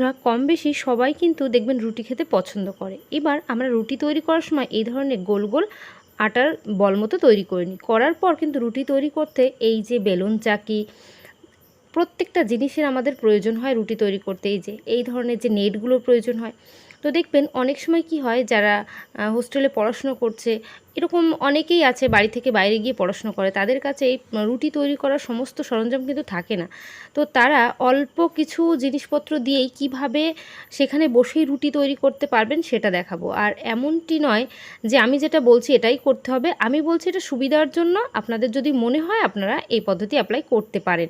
বন্ধুরা কম বেশি সবাই কিন্তু দেখবেন রুটি খেতে পছন্দ করে। এবার আমরা রুটি তৈরি করার সময় এই ধরনের গোল গোল আটার বল মতো তৈরি করে নিই। করার পর কিন্তু রুটি তৈরি করতে এই যে বেলুন চাকি, প্রত্যেকটা জিনিসের আমাদের প্রয়োজন হয় রুটি তৈরি করতে। এই যে, এই ধরনের যে নেটগুলোর প্রয়োজন হয় তো দেখবেন অনেক সময় কি হয়, যারা হোস্টেলে পড়াশুনো করছে, এরকম অনেকেই আছে বাড়ি থেকে বাইরে গিয়ে পড়াশুনো করে। তাদের কাছে এই রুটি তৈরি করার সমস্ত সরঞ্জাম কিন্তু থাকে না। তো তারা অল্প কিছু জিনিসপত্র দিয়েই কীভাবে সেখানে বসেই রুটি তৈরি করতে পারবেন সেটা দেখাবো। আর এমনটি নয় যে আমি যেটা বলছি এটাই করতে হবে। আমি বলছি এটা সুবিধার জন্য। আপনাদের যদি মনে হয় আপনারা এই পদ্ধতি অ্যাপ্লাই করতে পারেন।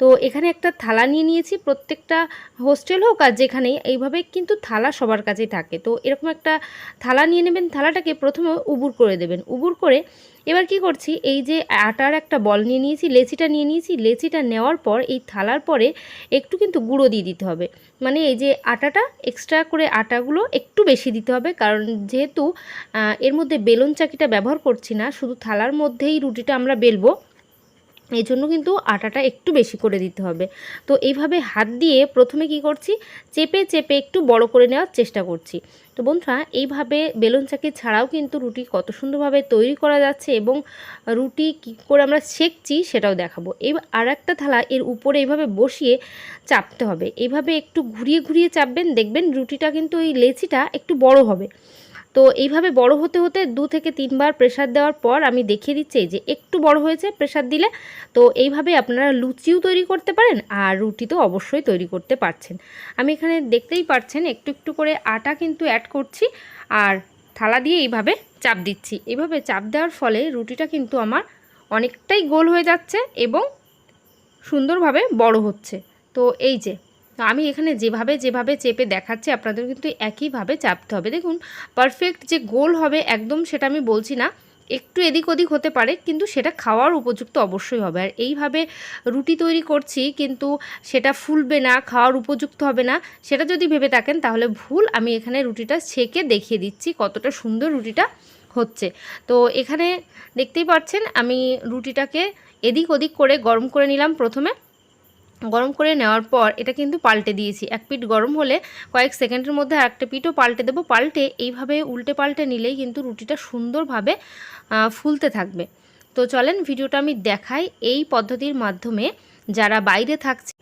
তো এখানে একটা থালা নিয়ে নিয়েছি, প্রত্যেকটা হোস্টেল হোক আর যেখানেই, এইভাবে কিন্তু থালা সবার কাছেই থাকে। তো এরকম একটা থালা নিয়ে নেবেন, থালাটাকে প্রথমে উবুর করে দেবেন। উবুর করে এবার কি করছি, এই যে আটার একটা বল নিয়ে নিয়েছি, লেচিটা নিয়ে নিয়েছি, লেচিটা নেওয়ার পর এই থালার পরে একটু কিন্তু গুঁড়ো দিয়ে দিতে হবে। মানে এই যে আটাটা এক্সট্রা করে আটাগুলো একটু বেশি দিতে হবে, কারণ যেহেতু এর মধ্যে বেলুন চাকিটা ব্যবহার করছি না, শুধু থালার মধ্যেই রুটিটা আমরা বেলবো। এই জন্য কিন্তু আটাটা একটু বেশি করে দিতে হবে। তো এইভাবে হাত দিয়ে প্রথমে কি করছি? চেপে চেপে একটু বড় করে নেওয়ার চেষ্টা করছি। তো বন্ধুরা, এইভাবে বেলুন চাকি ছাড়াও কিন্তু রুটি কত সুন্দরভাবে তৈরি করা যাচ্ছে এবং রুটি কী করে আমরা সেঁকছি সেটাও দেখাবো। এই আর একটা থালা এর উপরে এইভাবে বসিয়ে চাপতে হবে। এইভাবে একটু ঘুরিয়ে ঘুরিয়ে চাপবেন, দেখবেন রুটিটা কিন্তু ওই লেচিটা একটু বড় হবে। তো এইভাবে বড় হতে হতে দু থেকে তিনবার প্রেশার দেওয়ার পর আমি দেখিয়ে দিচ্ছি যে একটু বড় হয়েছে প্রেশার দিলে। তো এইভাবে আপনারা লুচিও তৈরি করতে পারেন আর রুটি তো অবশ্যই তৈরি করতে পারছেন। আমি এখানে দেখতেই পাচ্ছেন একটু একটু করে আটা কিন্তু অ্যাড করছি আর থালা দিয়ে এইভাবে চাপ দিচ্ছি। এইভাবে চাপ দেওয়ার ফলে রুটিটা কিন্তু আমার অনেকটাই গোল হয়ে যাচ্ছে এবং সুন্দরভাবে বড় হচ্ছে। তো এই যে তো আমি এখানে যেভাবে যেভাবে চেপে দেখাচ্ছি, আপনাদের কিন্তু একইভাবে চাপতে হবে। দেখুন পারফেক্ট যে গোল হবে একদম সেটা আমি বলছি না, একটু এদিক ওদিক হতে পারে, কিন্তু সেটা খাওয়ার উপযুক্ত অবশ্যই হবে। আর এইভাবে রুটি তৈরি করছি, কিন্তু সেটা ফুলবে না, খাওয়ার উপযুক্ত হবে না, সেটা যদি ভেবে থাকেন, তাহলে ভুল। আমি এখানে রুটিটা ছেঁকে দেখিয়ে দিচ্ছি কতটা সুন্দর রুটিটা হচ্ছে। তো এখানে দেখতেই পাচ্ছেন, আমি রুটিটাকে এদিক ওদিক করে গরম করে নিলাম প্রথমে। গরম করে নেওয়ার পর এটা কিন্তু পাল্টে দিয়েছি। এক পিঠ গরম হলে কয়েক সেকেন্ডের মধ্যে একটা পিঠও পাল্টে দেবো। পাল্টে এইভাবে উল্টে পাল্টে নিলেই কিন্তু রুটিটা সুন্দরভাবে ফুলতে থাকবে। তো চলেন ভিডিওটা আমি দেখাই। এই পদ্ধতির মাধ্যমে যারা বাইরে থাকছে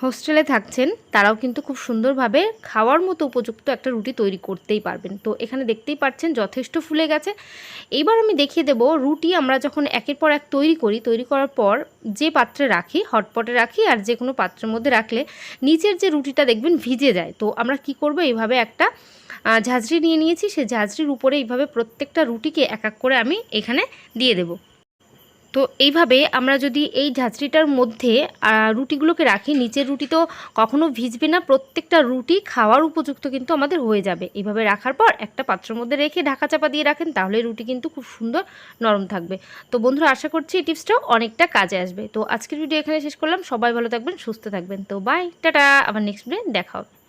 হোস্টেলে থাকছেন, তারাও কিন্তু খুব সুন্দরভাবে খাওয়ার মতো উপযুক্ত একটা রুটি তৈরি করতেই পারবেন। তো এখানে দেখতেই পাচ্ছেন যথেষ্ট ফুলে গেছে। এইবার আমি দেখিয়ে দেব রুটি আমরা যখন একের পর এক তৈরি করি, তৈরি করার পর যে পাত্রে রাখি, হটপটে রাখি আর যে কোনো পাত্রের মধ্যে রাখলে নিচের যে রুটিটা দেখবেন ভিজে যায়। তো আমরা কি করব? এইভাবে একটা ঝাঁঝরি নিয়ে নিয়েছি। সেই ঝাঁঝরির উপরে এইভাবে প্রত্যেকটা রুটিকে এক এক করে আমি এখানে দিয়ে দেবো। তো এইভাবে আমরা যদি এই ঝাঁঝরিটার মধ্যে রুটিগুলোকে রাখি, নিচের রুটি তো কখনো ভিজবে না, প্রত্যেকটা রুটি খাওয়ার উপযুক্ত কিন্তু আমাদের হয়ে যাবে। এইভাবে রাখার পর একটা পাত্রের মধ্যে রেখে ঢাকা চাপা দিয়ে রাখেন, তাহলে রুটি কিন্তু খুব সুন্দর নরম থাকবে। তো বন্ধুরা, আশা করছি এই টিপসটাও অনেকটা কাজে আসবে। তো আজকের ভিডিও এখানে শেষ করলাম। সবাই ভালো থাকবেন, সুস্থ থাকবেন। তো বাই টাটা। আবার নেক্সট ডে দেখা হবে।